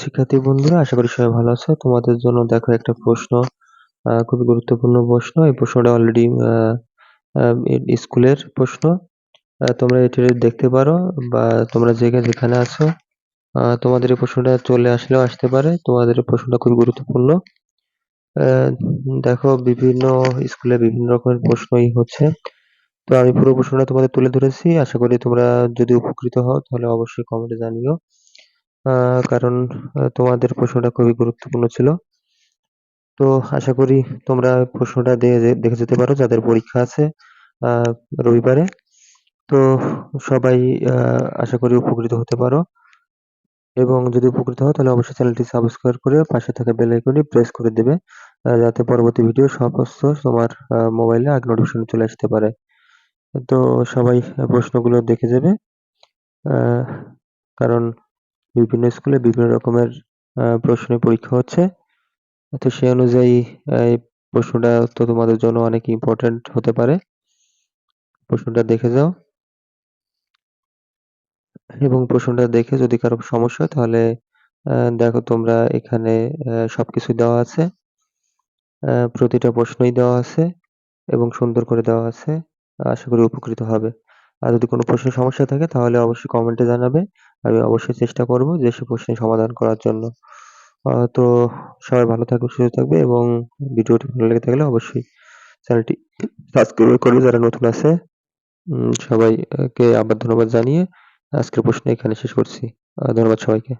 শিক্ষার্থী বন্ধুরা, আশা করি সবাই ভালো আছো। তোমাদের জন্য দেখো একটা প্রশ্ন খুবই গুরুত্বপূর্ণ প্রশ্ন। এই প্রশ্নটা অলরেডি স্কুলের প্রশ্ন। তোমরা এটি দেখতে পারো বা তোমরা জেগে যেখানে আছো তোমাদের এই প্রশ্নটা চলে আসলেও আসতে পারে। তোমাদের প্রশ্নটা খুবই গুরুত্বপূর্ণ। দেখো, বিভিন্ন স্কুলে বিভিন্ন রকমের প্রশ্নই হচ্ছে। তো আমি পুরো প্রশ্নটা তোমাদের তুলে ধরেছি। আশা করি তোমরা যদি উপকৃত হও, তাহলে অবশ্যই কমেন্টে জানিও। কারণ তোমাদের প্রশ্নটা খুবই গুরুত্বপূর্ণ ছিল। তো আশা করি তোমরা প্রশ্নটা দেখে যেতে পারো, যাদের পরীক্ষা আছে রবিবারে। তো সবাই আশা করি উপকৃত হতে পারো। এবং যদি উপকৃত হও, তাহলে অবশ্যই চ্যানেলটি সাবস্ক্রাইব করে পাশে থাকা বেল আইকনটি প্রেস করে দেবে যাতে পরবর্তী ভিডিও সমস্ত তোমার মোবাইলে আগে নোটিফিকেশন চলে আসতে পারে। তো সবাই প্রশ্নগুলো দেখে যাবে কারণ বিভিন্ন স্কুলে বিভিন্ন রকমের প্রশ্নের পরীক্ষা হচ্ছে। তো সেই অনুযায়ী এই প্রশ্নটা তো তোমাদের জন্য অনেক ইম্পর্টেন্ট হতে পারে। প্রশ্নটা দেখে যাও। এবং প্রশ্নটা দেখে যদি কারও সমস্যা হয় তাহলে দেখো তোমরা এখানে সবকিছু দেওয়া আছে। প্রতিটা প্রশ্নই দেওয়া আছে এবং সুন্দর করে দেওয়া আছে। আশা করি উপকৃত হবে। আর যদি কোনো প্রশ্নের সমস্যা থাকে, তাহলে অবশ্যই কমেন্টে জানাবে। আমি অবশ্যই চেষ্টা করব যে সে প্রশ্নের সমাধান করার জন্য। তো সবাই ভালো থাকবে সুস্থ থাকবে এবং ভিডিওটি ভালো লেগে থাকলে অবশ্যই চ্যানেলটি সাবস্ক্রাইব করবে যারা নতুন আছে। সবাইকে আবার ধন্যবাদ জানিয়ে আজকের প্রশ্ন এখানে শেষ করছি। ধন্যবাদ সবাইকে।